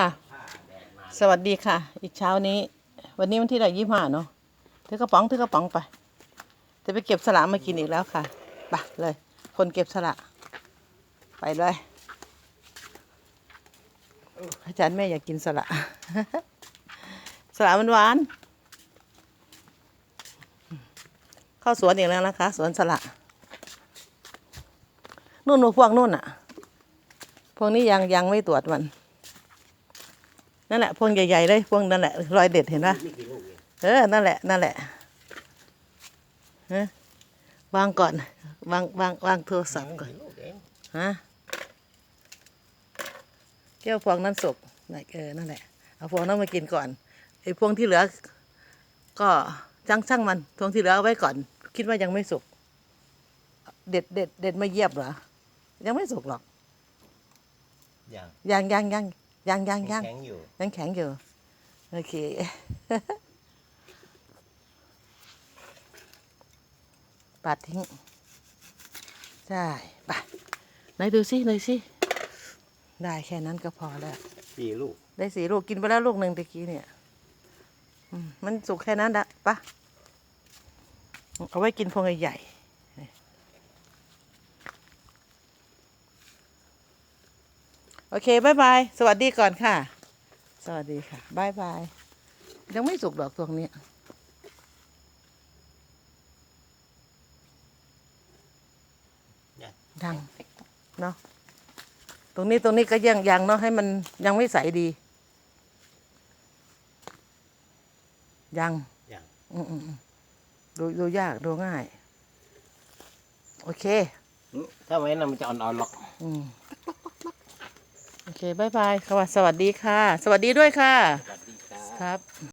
ค่ะ สวัสดีค่ะ อีกเช้านี้ วันนี้วันที่ไหนยี่ห้าเนาะถือกระป๋องถือกระป๋องไป จะไปเก็บสละมากินอีกแล้วค่ะไปเลย คนเก็บสละ ไปเลยอาจารย์แม่อยากกินสละ สละมันหวาน เข้าสวนอีกแล้วนะคะ สวนสละนู่นนู่นพวกนู่นอะ พวกนี้ยังยังไม่ตรวจมัน นั่นแหละพวงใหญ่ๆเลยพวงนั่นแหละรอยเด็ดเห็นปะไม่กี่ลูกเองเออนั่นแหละนั่นแหละฮะวางก่อนวางวางวางโทรศัพท์ก่อนลูกเองฮะแก้วพวงนั้นสุกไหนเออนั่นแหละเอาพวงนั้นมากินก่อนไอ้พวงที่เหลือ ก็จังช่างมันพวงที่เหลือเอาไว้ก่อน คิดว่ายังไม่สุกเด็ดเด็ดเด็ดมาเยียบเหรอยังไม่สุกหรอกอย่างยังยังยัง ยังยังยังแข็งอยู่ยังแข็งอยู่ โอเค ปัดทิ้งใช่ไปไหนดูสิหน่อยสิ ได้แค่นั้นก็พอแล้วสี่ลูก ได้สี่ลูกกินไปแล้วลูกหนึ่งตะกี้เนี่ยอืมมันสุกแค่นั้นละปะเอาไว้กินพวงใหญ่ โอเคบายบาย สวัสดีก่อนค่ะ สวัสดีค่ะบายบาย ยังไม่สุกดอกตวงเนี้ยเนี่ยยังเนาะตรงนี้ตรงนี้ก็ยังยังเนาะให้มันยังไม่ใสดี ยังอย่างอืมอืมอืมดูดูยากดูง่าย โอเคอืมถ้าไว้น่ะมันจะอ่อนๆหรอก อืม โอเคบายบายค่ะสวัสดีค่ะ สวัสดีด้วยค่ะ สวัสดีครับครับ